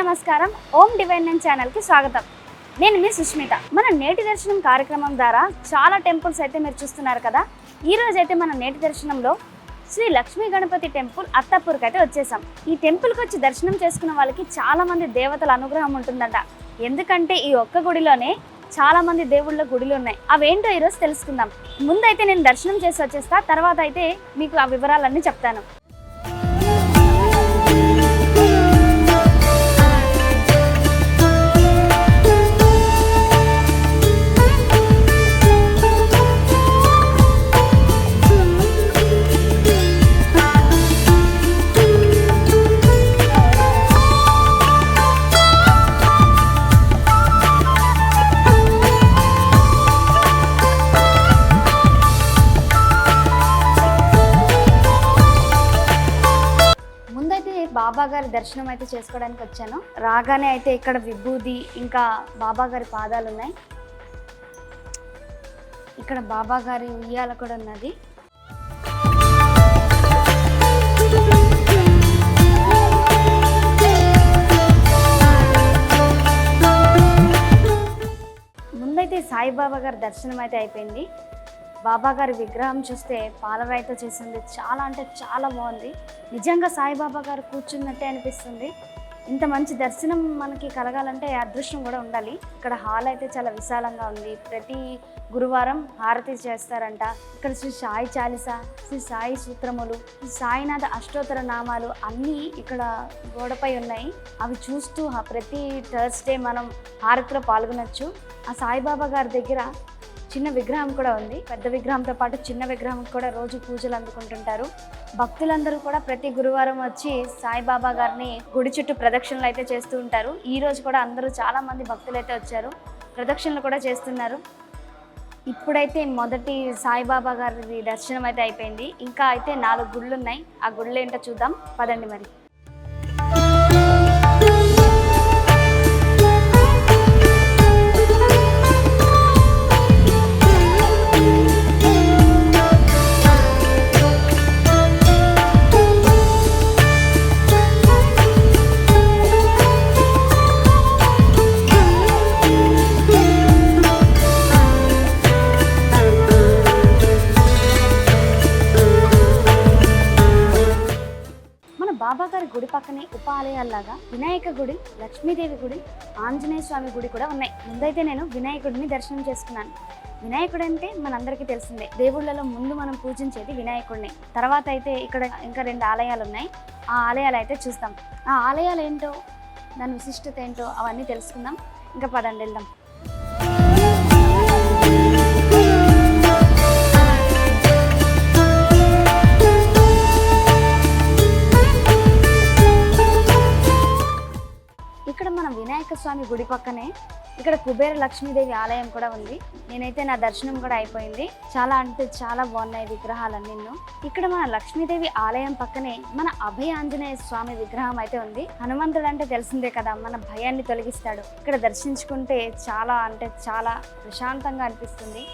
నమస్కారం. ఓం divine channel ఛానల్కి స్వాగతం. నేను మీ సుష్మిత. మన నేటి దర్శనం కార్యక్రమం ద్వారా చాలా టెంపుల్స్ అయితే మీరు చూస్తున్నారు కదా. ఈ రోజు అయితే మన నేటి దర్శనంలో శ్రీ లక్ష్మీ గణపతి టెంపుల్ అత్తాపూర్కి అయితే వచ్చేసాం. ఈ టెంపుల్కి వచ్చి దర్శనం చేసుకున్న వాళ్ళకి చాలా మంది దేవతల అనుగ్రహం ఉంటుందంట. ఎందుకంటే ఈ ఒక్క గుడిలోనే చాలా మంది దేవుళ్ళ గుడిలు ఉన్నాయి. అవేంటో ఈరోజు తెలుసుకుందాం. ముందైతే నేను దర్శనం చేసి వచ్చేస్తా తర్వాత అయితే మీకు ఆ వివరాలన్నీ చెప్తాను. గారి దర్శనం అయితే చేసుకోవడానికి వచ్చాను. రాగానే అయితే ఇక్కడ విభూది ఇంకా బాబా గారి పాదాలు ఉన్నాయి. ఇక్కడ బాబా గారి ఉయ్యాల కూడా ఉన్నది. ముందైతే సాయిబాబా గారి దర్శనం అయితే అయిపోయింది. బాబా గారి విగ్రహం చూస్తే పాలరాయితో చేసింది చాలా అంటే చాలా బాగుంది. నిజంగా సాయిబాబా గారు కూర్చున్నట్టే అనిపిస్తుంది. ఇంత మంచి దర్శనం మనకి కలగాలంటే అదృష్టం కూడా ఉండాలి. ఇక్కడ హాల్ అయితే చాలా విశాలంగా ఉంది. ప్రతి గురువారం హారతి చేస్తారంట. ఇక్కడ శ్రీ సాయి చాలిస శ్రీ సాయి సూత్రములు శ్రీ సాయినాథ అష్టోత్తర నామాలు అన్నీ ఇక్కడ గోడపై ఉన్నాయి. అవి చూస్తూ ఆ ప్రతి థర్స్డే మనం హారతిలో పాల్గొనొచ్చు. ఆ సాయిబాబా గారి దగ్గర చిన్న విగ్రహం కూడా ఉంది. పెద్ద విగ్రహంతో పాటు చిన్న విగ్రహం కూడా రోజు పూజలు అందుకుంటుంటారు. భక్తులందరూ కూడా ప్రతి గురువారం వచ్చి సాయిబాబా గారిని గుడి చుట్టూ ప్రదక్షిణలు అయితే చేస్తూ ఉంటారు. ఈ రోజు కూడా అందరూ చాలా మంది భక్తులు అయితే వచ్చారు. ప్రదక్షిణలు కూడా చేస్తున్నారు. ఇప్పుడైతే మొదటి సాయిబాబా గారి దర్శనం అయితే అయిపోయింది. ఇంకా అయితే నాలుగు గుళ్ళు ఉన్నాయి ఆ గుళ్ళు ఏంటో చూద్దాం. పదండి మరి. ఆలయాల్లాగా వినాయక గుడి లక్ష్మీదేవి గుడి ఆంజనేయ స్వామి గుడి కూడా ఉన్నాయి. ముందైతే నేను వినాయకుడిని దర్శనం చేసుకున్నాను. వినాయకుడు అంటే మనందరికీ తెలిసిందే. దేవుళ్ళలో ముందు మనం పూజించేది వినాయకుడిని. తర్వాత అయితే ఇక్కడ ఇంకా రెండు ఆలయాలు ఉన్నాయి. ఆ ఆలయాలు అయితే చూస్తాం. ఆ ఆలయాలు ఏంటో దాని విశిష్టత ఏంటో అవన్నీ తెలుసుకుందాం. ఇంకా పదండి వెళ్దాం. ఇక్కడ మన వినాయక స్వామి గుడి పక్కనే ఇక్కడ కుబేర లక్ష్మీదేవి ఆలయం కూడా ఉంది. నేనైతే నా దర్శనం కూడా అయిపోయింది. చాలా అంటే చాలా బాగున్నాయి విగ్రహాలన్నీ. ఇక్కడ మన లక్ష్మీదేవి ఆలయం పక్కనే మన అభయ ఆంజనేయ స్వామి విగ్రహం అయితే ఉంది. హనుమంతుడు అంటే తెలిసిందే కదా మన భయాన్ని తొలగిస్తాడు. ఇక్కడ దర్శించుకుంటే చాలా అంటే చాలా ప్రశాంతంగా అనిపిస్తుంది.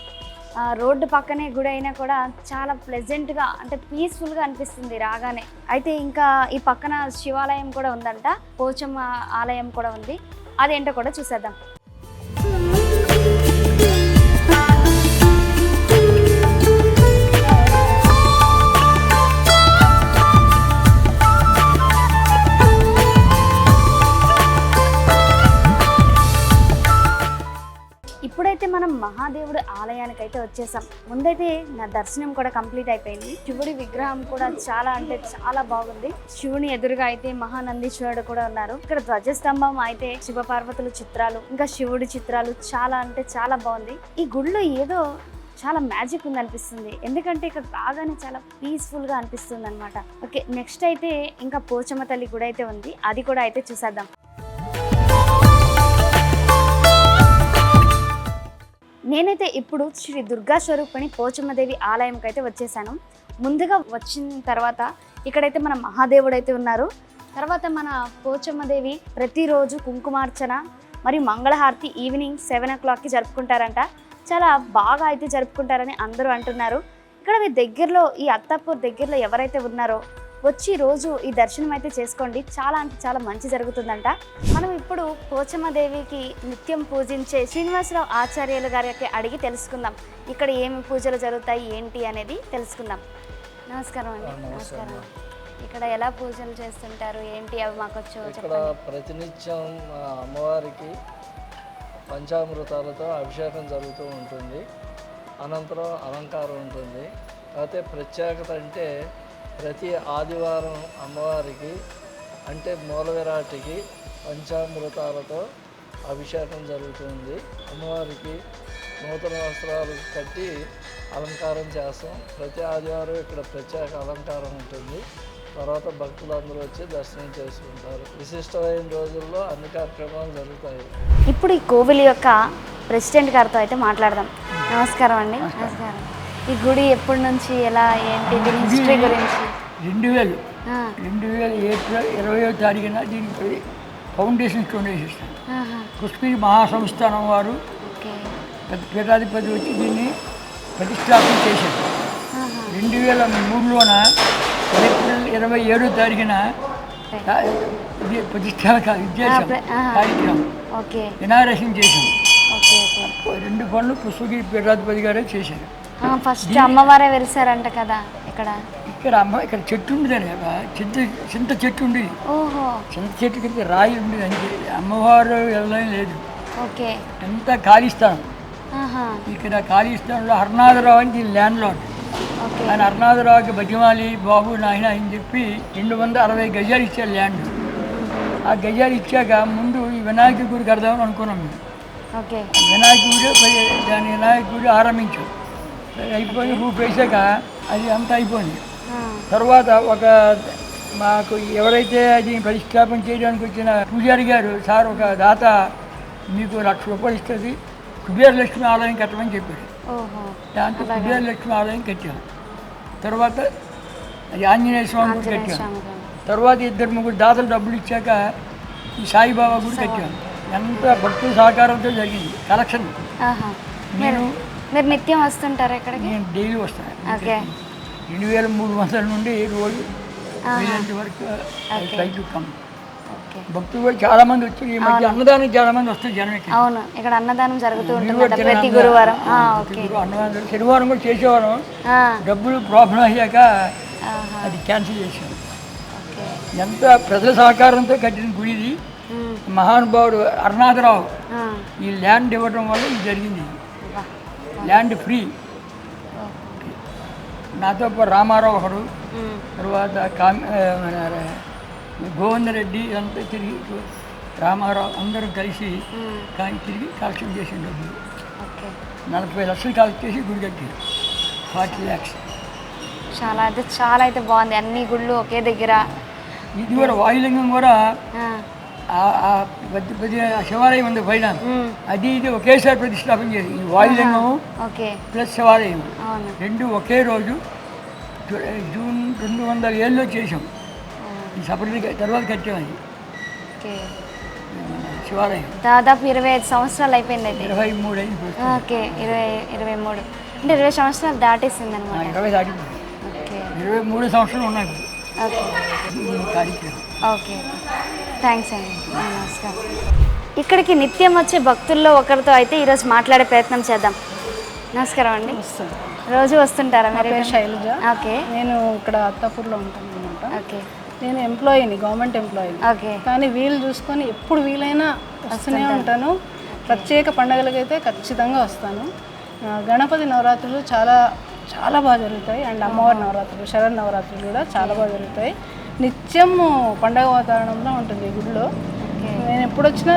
రోడ్డు పక్కనే గుడి అయినా కూడా చాలా ప్లెజెంట్గా అంటే పీస్ఫుల్గా అనిపిస్తుంది రాగానే. అయితే ఇంకా ఈ పక్కన శివాలయం కూడా ఉందంట పోచమ్మ ఆలయం కూడా ఉంది. అదేంటో కూడా చూసేద్దాం. మహాదేవుడి అయితే వచ్చేసాం. ముందైతే నా దర్శనం కూడా కంప్లీట్ అయిపోయింది. శివుడి విగ్రహం కూడా చాలా అంటే చాలా బాగుంది. శివుని ఎదురుగా అయితే మహానందీశ్వరుడు కూడా ఉన్నారు. ఇక్కడ ధ్వజస్తంభం అయితే శివ పార్వతుల చిత్రాలు ఇంకా శివుడి చిత్రాలు చాలా అంటే చాలా బాగుంది. ఈ గుడిలో ఏదో చాలా మ్యాజిక్ ఉంది అనిపిస్తుంది. ఎందుకంటే ఇక్కడ బాగానే చాలా పీస్ఫుల్గా అనిపిస్తుంది అనమాట ఓకే నెక్స్ట్ అయితే ఇంకా పోచమ్మ తల్లి గుడి అయితే ఉంది. అది కూడా అయితే చూసేద్దాం. నేనైతే ఇప్పుడు శ్రీ దుర్గా స్వరూపిణి పోచమ్మదేవి ఆలయంకి అయితే వచ్చేసాను. ముందుగా వచ్చిన తర్వాత ఇక్కడైతే మన మహాదేవుడు అయితే ఉన్నారు. తర్వాత మన పోచమ్మదేవి ప్రతిరోజు కుంకుమార్చన మరియు మంగళహారతి ఈవినింగ్ సెవెన్ ఓ క్లాక్కి జరుపుకుంటారంట. చాలా బాగా అయితే జరుపుకుంటారని అందరూ అంటున్నారు. ఇక్కడ మీ దగ్గరలో ఈ అత్తాపూర్ దగ్గరలో ఎవరైతే ఉన్నారో వచ్చి రోజు ఈ దర్శనం అయితే చేసుకోండి. చాలా అంటే చాలా మంచి జరుగుతుందంట. మనం ఇప్పుడు పోచమ్మదేవికి నిత్యం పూజించే శ్రీనివాసరావు ఆచార్యులు గారికి అడిగి తెలుసుకుందాం. ఇక్కడ ఏమి పూజలు జరుగుతాయి ఏంటి అనేది తెలుసుకుందాం. నమస్కారం అండి. నమస్కారం. ఇక్కడ ఎలా పూజలు చేస్తుంటారు ఏంటి అవి మాకు వచ్చు ఇక్కడ ప్రతినిత్యం అమ్మవారికి పంచామృతాలతో అభిషేకం జరుగుతూ ఉంటుంది. అనంతరం అలంకారం ఉంటుంది. కాకపోతే ప్రత్యేకత అంటే ప్రతి ఆదివారం అమ్మవారికి అంటే మూల విరాటికి పంచామృతాలతో అభిషేకం జరుగుతుంది. అమ్మవారికి నూతన వస్త్రాలు కట్టి అలంకారం చేస్తాం. ప్రతి ఆదివారం ఇక్కడ ప్రత్యేక అలంకారం ఉంటుంది. తర్వాత భక్తులందరూ వచ్చి దర్శనం చేసుకుంటారు. విశిష్టమైన రోజుల్లో అన్ని కార్యక్రమాలు జరుగుతాయి. ఇప్పుడు ఈ కోవిల్ యొక్క ప్రెసిడెంట్ గారితో అయితే మాట్లాడదాం. నమస్కారం అండి. నమస్కారం. ఈ గుడి ఎప్పటి నుంచి ఎలా ఏంటి దీని హిస్టరీ గురించి? రెండు వేలు. రెండు వేల ఏప్రిల్ ఇరవయో తారీఖున దీనికి ఫౌండేషన్ స్టోన్ వేసేస్తాను మహాసంస్థానం వారు పీఠాధిపతి వచ్చి దీన్ని ప్రతిష్టాపన చేశారు. రెండు వేల మూడులోన ఏప్రిల్ ఇరవై ఏడో తారీఖున కా- ఇది ప్రతిష్టాపక విద్యాసం ప్ర- ఆహా. కార్యక్రమం ఇనాగ్రేషన్ చేశాం రెండు పనులు పుష్పగిరి పీఠాధిపతి గారే చేశారు. ఫస్ట్ అమ్మవారే వెలిసారంట కదా ఇక్కడ. ఇక్కడ అమ్మ ఇక్కడ చెట్టు ఉండేది కదా చింత చింత చెట్టు ఉండేది ఓహో. చింత చెట్టు కింద రాయి ఉండేది అంతే అమ్మవారు వెళ్ళడం లేదు. ఓకే. ఎంత ఖాళీ ఆహా, ఇక్కడ ఖాళీ స్థలంలో హర్నాథరావు అని దీని ల్యాండ్ ఓకే. ఆయన హర్నాథరావుకి బతిమాలి బాబు నాయన అని చెప్పి రెండు వందల అరవై గజాలు ఇచ్చారు ల్యాండ్ ఆ గజాలు ఇచ్చాక ముందు ఈ వినాయక గుడి కడదామని అనుకున్నాం మేము. ఓకే. వినాయక గుడి దాని వినాయక గుడి ఆరంభించాం. అయిపోయి రూపు వేసాక అది అంతా అయిపోయింది. తర్వాత ఒక మాకు ఎవరైతే అది ప్రతిష్టాపన చేయడానికి వచ్చిన పూజారి గారు సార్ ఒక దాత మీకు లక్ష రూపాయలు ఇస్తుంది కుబేర లక్ష్మి ఆలయం కట్టమని చెప్పాడు దాంతో కుబేర లక్ష్మి ఆలయం కట్టాం. తర్వాత అది ఆంజనేయ స్వామి గుడి కట్టాం. తర్వాత ఇద్దరు ముగ్గురు దాతలు డబ్బులు ఇచ్చాక ఈ సాయిబాబా గుడి కట్టాం. ఎంత భక్తుల సహకారంతో జరిగింది కలెక్షన్. ఆహా. మీరు నిత్యం వస్తుంటారా ఇక్కడికి? నేను డైలీ వస్తాను. ఓకే. రెండు వేల మూడు వందల నుండి రోజు వరకు ట్రై టు కమ్. ఓకే. భక్తులు కూడా చాలా మంది వచ్చి ఈ మధ్య అన్నదానం చాలా మంది వస్తారు జనం అవును. ఇక్కడ అన్నదానం జరుగుతూ ఉంటుంది ప్రతి. గురువారం. అన్నదానం. శనివారం కూడా చేసేవారం. డబ్బులు ప్రాబ్లం అయ్యాక అది క్యాన్సిల్ ఓకే. ఎంత ప్రజల సహకారంతో కట్టిన గుడి ఇది ఉమ్, మహానుభావుడు అరుణాథరావు ఈ ల్యాండ్ ఇవ్వడం వల్ల ఇది జరిగింది. Land free. నాతో పాటు రామారావు ఒకడు. తర్వాత కామ్ ఆ, మన గోవిందరెడ్డి అంతా తిరిగి రామారావు అందరూ కలిసి కానీ తిరిగి కలెక్షన్ చేసిన డబ్బులు నలభై లక్షలు కలెక్ట్ చేసి గుడి కట్టారు. ఫార్టీ ల్యాక్స్. చాలా అయితే చాలా అయితే బాగుంది. అన్ని గుళ్ళు ఒకే దగ్గర. ఇది కూడా వాయులింగం కూడా శివాలయం ఉంది పైన. అది ఇది ఒకేసారి ప్రతిష్టాపన చేయాలి ఈ ప్లస్ శివాలయం. రెండు ఒకే రోజు జూన్ రెండు వందల ఏళ్ళలో చేసాం ఈ సపరేట్గా తర్వాత కట్టాం అది. ఓకే. శివాలయం. దాదాపు ఇరవై ఐదు సంవత్సరాలు అయిపోయింది అయితే. ఇరవై మూడు అయింది. ఓకే ఇరవై ఇరవై మూడు. అంటే ఇరవై సంవత్సరాలు దాటేసింది అనమాట ఇరవై ఓకే. ఇరవై మూడు సంవత్సరాలు ఉన్నాయి. ఓకే. ఓకే. థ్యాంక్స్ అండి నమస్కారం ఇక్కడికి నిత్యం వచ్చే భక్తుల్లో ఒకరితో అయితే ఈరోజు మాట్లాడే ప్రయత్నం చేద్దాం. నమస్కారం అండి. రోజు వస్తుంటారా మీరు పేరు శైలజ. ఓకే. నేను ఇక్కడ అత్తాపూర్లో ఉంటాను అనమాట ఓకే. నేను ఎంప్లాయీని గవర్నమెంట్ ఎంప్లాయీని. ఓకే. కానీ వీలు చూసుకొని ఎప్పుడు వీలైనా వస్తూనే ఉంటాను. ప్రత్యేక పండుగలకైతే ఖచ్చితంగా వస్తాను. ఆ, గణపతి నవరాత్రులు చాలా చాలా బాగా జరుగుతాయి. అండ్ అమ్మవారి నవరాత్రులు శరణ్ నవరాత్రులు కూడా చాలా బాగా జరుగుతాయి. నిత్యం పండగ వాతావరణంలో ఉంటుంది గుడిలో. నేను ఎప్పుడు వచ్చినా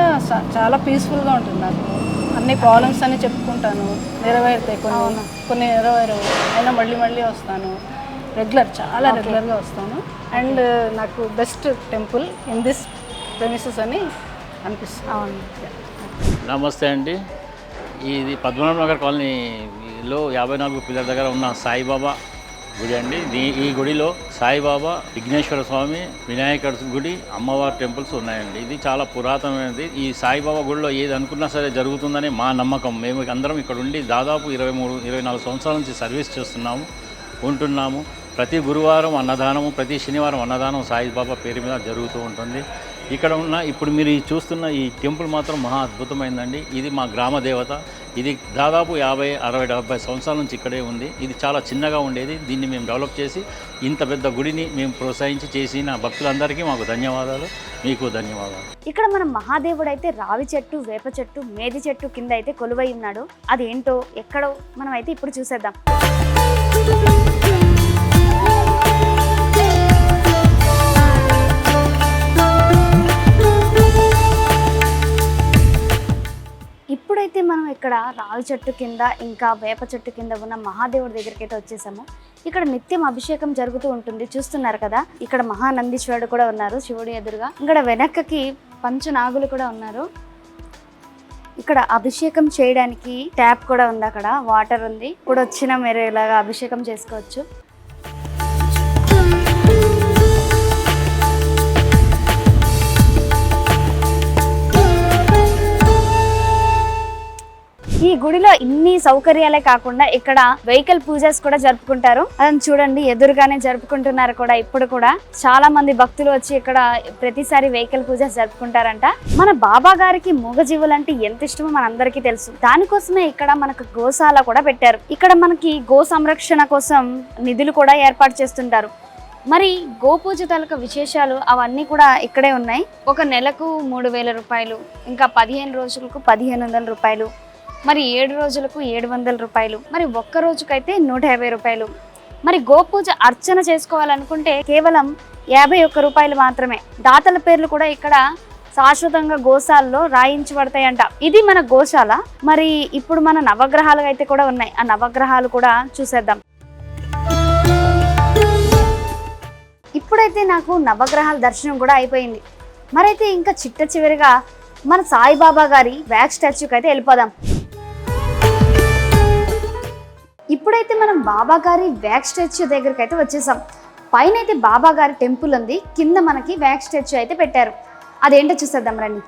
చాలా పీస్ఫుల్గా ఉంటుంది నాకు. అన్ని ప్రాబ్లమ్స్ అన్ని చెప్పుకుంటాను. నెరవేరుతాయి కొన్ని కొన్ని నెరవేరవు. అయినా మళ్ళీ మళ్ళీ వస్తాను. రెగ్యులర్ చాలా రెగ్యులర్గా వస్తాను. అండ్ నాకు best temple in this premises అని అనిపిస్తుంది. అవును. నమస్తే అండి. ఇది పద్మనాభ నగర్ కాలనీలో యాభై నాలుగు పిల్లల దగ్గర ఉన్న సాయిబాబా గుడి అండి. దీ- ఈ గుడిలో సాయిబాబా విఘ్నేశ్వర స్వామి వినాయకుడి గుడి అమ్మవారి టెంపుల్స్ ఉన్నాయండి. ఇది చాలా పురాతనమైనది. ఈ సాయిబాబా గుడిలో ఏది అనుకున్నా సరే జరుగుతుందని మా నమ్మకం. మేము అందరం ఇక్కడ ఉండి దాదాపు ఇరవై మూడు ఇరవై నాలుగు సంవత్సరాల నుంచి సర్వీస్ చేస్తున్నాము ఉంటున్నాము. ప్రతి గురువారం అన్నదానము ప్రతి శనివారం అన్నదానం సాయిబాబా పేరు మీద జరుగుతూ ఉంటుంది. ఇక్కడ ఉన్న ఇప్పుడు మీరు చూస్తున్న ఈ టెంపుల్ మాత్రం మహా అద్భుతమైందండి. ఇది మా గ్రామ దేవత. ఇది దాదాపు యాభై అరవై డెబ్బై సంవత్సరాల నుంచి ఇక్కడే ఉంది. ఇది చాలా చిన్నగా ఉండేది. దీన్ని మేము డెవలప్ చేసి ఇంత పెద్ద గుడిని మేము ప్రోత్సహించి చేసిన భక్తులందరికీ మాకు ధన్యవాదాలు. మీకు ధన్యవాదాలు. ఇక్కడ మన మహాదేవుడు అయితే రావి చెట్టు వేప చెట్టు మేది చెట్టు కింద అయితే కొలువై ఉన్నాడు. అది ఏంటో ఎక్కడో మనం అయితే ఇప్పుడు చూసేద్దాం. ఇక్కడ రావి చెట్టు కింద ఇంకా వేప చెట్టు కింద ఉన్న మహాదేవుడి దగ్గరికి అయితే వచ్చేసాము. ఇక్కడ నిత్యం అభిషేకం జరుగుతూ ఉంటుంది చూస్తున్నారు కదా? ఇక్కడ మహానందీశ్వరుడు కూడా ఉన్నారు శివుడి ఎదురుగా. ఇక్కడ వెనక్కకి పంచనాగులు కూడా ఉన్నారు. ఇక్కడ అభిషేకం చేయడానికి ట్యాప్ కూడా ఉంది అక్కడ వాటర్ ఉంది. ఇప్పుడు వచ్చిన మీరు ఇలాగా అభిషేకం చేసుకోవచ్చు. గుడిలో ఇన్ని సౌకర్యాలే కాకుండా ఇక్కడ వెహికల్ పూజస్ కూడా జరుపుకుంటారు. అదని చూడండి ఎదురుగానే జరుపుకుంటున్నారు కూడా ఇప్పుడు కూడా. చాలా మంది భక్తులు వచ్చి ఇక్కడ ప్రతిసారి వెహికల్ పూజస్ జరుపుకుంటారంట. మన బాబా గారికి మూగజీవులు అంటే ఎంత ఇష్టమో మనందరికీ తెలుసు. దానికోసమే ఇక్కడ మనకు గోశాల కూడా పెట్టారు. ఇక్కడ మనకి గో సంరక్షణ కోసం నిధులు కూడా ఏర్పాటు చేస్తుంటారు. మరి గోపూజ తాలూకా విశేషాలు అవన్నీ కూడా ఇక్కడే ఉన్నాయి. ఒక నెలకు మూడు వేల రూపాయలు ఇంకా పదిహేను రోజులకు పదిహేను వందల రూపాయలు మరి ఏడు రోజులకు ఏడు వందల రూపాయలు మరి ఒక్క రోజుకైతే నూట యాభై రూపాయలు. మరి గోపూజ అర్చన చేసుకోవాలనుకుంటే కేవలం యాభై ఒక్క రూపాయలు మాత్రమే. దాతల పేర్లు కూడా ఇక్కడ శాశ్వతంగా గోశాలలో రాయించబడతాయంట. ఇది మన గోశాల. మరి ఇప్పుడు మన నవగ్రహాలు అయితే కూడా ఉన్నాయి. ఆ నవగ్రహాలు కూడా చూసేద్దాం. ఇప్పుడైతే నాకు నవగ్రహాల దర్శనం కూడా అయిపోయింది. మరైతే ఇంకా చిట్ట చివరిగా మన సాయిబాబా గారి వ్యాక్స్ స్టాచ్యూకి అయితే వెళ్ళిపోదాం. ఇప్పుడైతే మనం బాబా గారి వ్యాక్ స్టాచ్యూ దగ్గరికి అయితే వచ్చేసాం. పైన అయితే బాబా గారి టెంపుల్ ఉంది. కింద మనకి వ్యాక్ స్టాచ్యూ అయితే పెట్టారు. అదేంటో చూసేద్దాం రండి.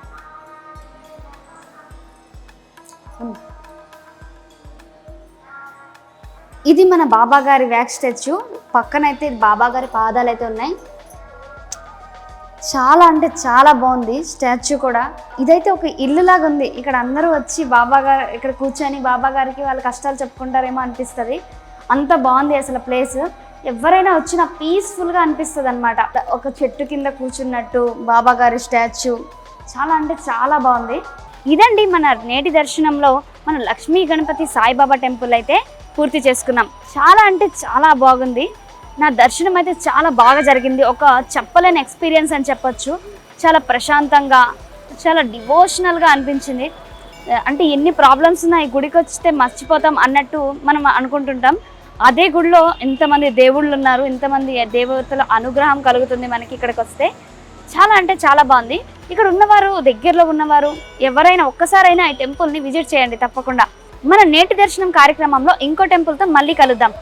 ఇది మన బాబా గారి వ్యాక్ స్టాచ్యూ. పక్కనైతే బాబా గారి పాదాలు అయితే ఉన్నాయి. చాలా అంటే చాలా బాగుంది స్టాచ్యూ కూడా. ఇదైతే ఒక ఇల్లు లాగా ఉంది. ఇక్కడ అందరూ వచ్చి బాబా గారు ఇక్కడ కూర్చొని బాబా గారికి వాళ్ళ కష్టాలు చెప్పుకుంటారేమో అనిపిస్తుంది. అంత బాగుంది అసలు ప్లేస్. ఎవరైనా వచ్చినా పీస్ఫుల్గా అనిపిస్తుంది అనమాట ఒక చెట్టు కింద కూర్చున్నట్టు బాబా గారి స్టాచ్యూ. చాలా అంటే చాలా బాగుంది. ఇదండి మన నేటి దర్శనంలో మన లక్ష్మీ గణపతి సాయిబాబా టెంపుల్ అయితే పూర్తి చేసుకున్నాం. చాలా అంటే చాలా బాగుంది. నా దర్శనం అయితే చాలా బాగా జరిగింది. ఒక చెప్పలేని ఎక్స్పీరియన్స్ అని చెప్పొచ్చు. చాలా ప్రశాంతంగా చాలా డివోషనల్గా అనిపించింది. అంటే ఎన్ని ప్రాబ్లమ్స్ ఉన్నాయి ఈ గుడికి వస్తే మర్చిపోతాం అన్నట్టు మనం అనుకుంటుంటాం. అదే గుడిలో ఇంతమంది దేవుళ్ళు ఉన్నారు ఇంతమంది దేవతల అనుగ్రహం కలుగుతుంది మనకి ఇక్కడికి వస్తే. చాలా అంటే చాలా బాగుంది. ఇక్కడ ఉన్నవారు దగ్గరలో ఉన్నవారు ఎవరైనా ఒక్కసారైనా ఈ టెంపుల్ని విజిట్ చేయండి తప్పకుండా. మన నేటి దర్శనం కార్యక్రమంలో ఇంకో టెంపుల్తో మళ్ళీ కలుద్దాం.